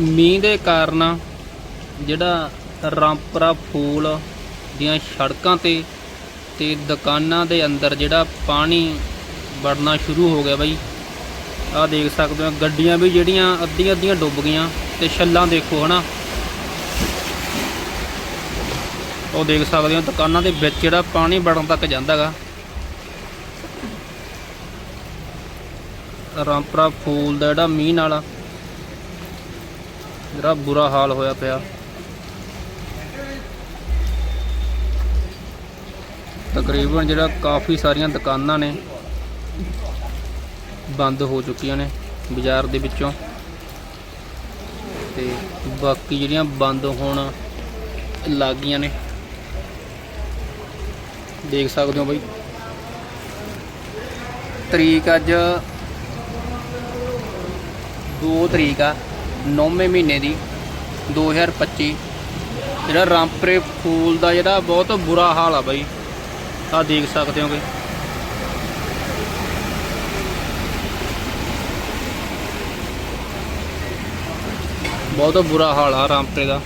ਮੀਂਹ ਦੇ ਕਾਰਨ ਜਿਹੜਾ ਰਾਮਪਰਾ ਫੂਲ ਦੀਆਂ ਸੜਕਾਂ ਤੇ ਤੇ ਦੁਕਾਨਾਂ ਦੇ ਅੰਦਰ ਜਿਹੜਾ ਪਾਣੀ ਵੜਨਾ ਸ਼ੁਰੂ ਹੋ ਗਿਆ ਬਾਈ। ਆਹ ਦੇਖ ਸਕਦੇ ਹੋ, ਗੱਡੀਆਂ ਵੀ ਜਿਹੜੀਆਂ ਅੱਧੀਆਂ ਅੱਧੀਆਂ ਡੁੱਬ ਗਈਆਂ ਤੇ ਛੱਲਾਂ ਦੇਖੋ ਹਨਾ। ਉਹ ਦੇਖ ਸਕਦੇ ਹੋ, ਦੁਕਾਨਾਂ ਦੇ ਵਿੱਚ ਜਿਹੜਾ ਪਾਣੀ ਵੜਨ ਤੱਕ ਜਾਂਦਾਗਾ ਰਾਮਪਰਾ ਫੂਲ ਦਾ ਜਿਹੜਾ ਮੀਂਹ ਨਾਲ ਜਿਹੜਾ ਬੁਰਾ ਹਾਲ ਹੋਇਆ ਪਿਆ। ਤਕਰੀਬਨ ਜਿਹੜਾ ਕਾਫੀ ਸਾਰੀਆਂ ਦੁਕਾਨਾਂ ਨੇ, ਬੰਦ ਹੋ ਚੁੱਕੀਆਂ ਨੇ ਬਾਜ਼ਾਰ ਦੇ ਵਿੱਚੋਂ। ਤੇ ਬਾਕੀ ਜਿਹੜੀਆਂ ਬੰਦ ਹੋਣ ਲੱਗ ਗਈਆਂ ਨੇ। ਦੇਖ ਸਕਦੇ ਹੋ ਬਈ। ਤਰੀਕ ਅੱਜ 2 ਤਰੀਕ ਆ। 9ਵੇਂ ਮਹੀਨੇ ਦੀ 2025 ਜਿਹੜਾ ਰਾਮਪਰੇ ਫੂਲ ਦਾ ਜਿਹੜਾ ਬਹੁਤ ਬੁਰਾ ਹਾਲ ਆ ਬਾਈ ਆ ਦੇਖ ਸਕਦੇ ਹੋਗੇ। ਬਹੁਤ ਬੁਰਾ ਹਾਲ ਆ ਰਾਮਪਰੇ ਦਾ।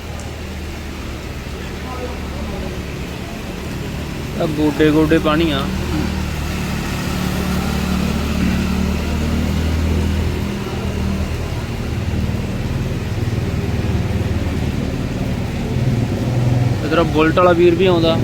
ਆ ਗੋਡੇ ਗੋਡੇ ਪਾਣੀ ਆ। ਇਧਰ ਬੁਲਟ ਵਾਲਾ ਵੀਰ ਵੀ ਆਉਂਦਾ।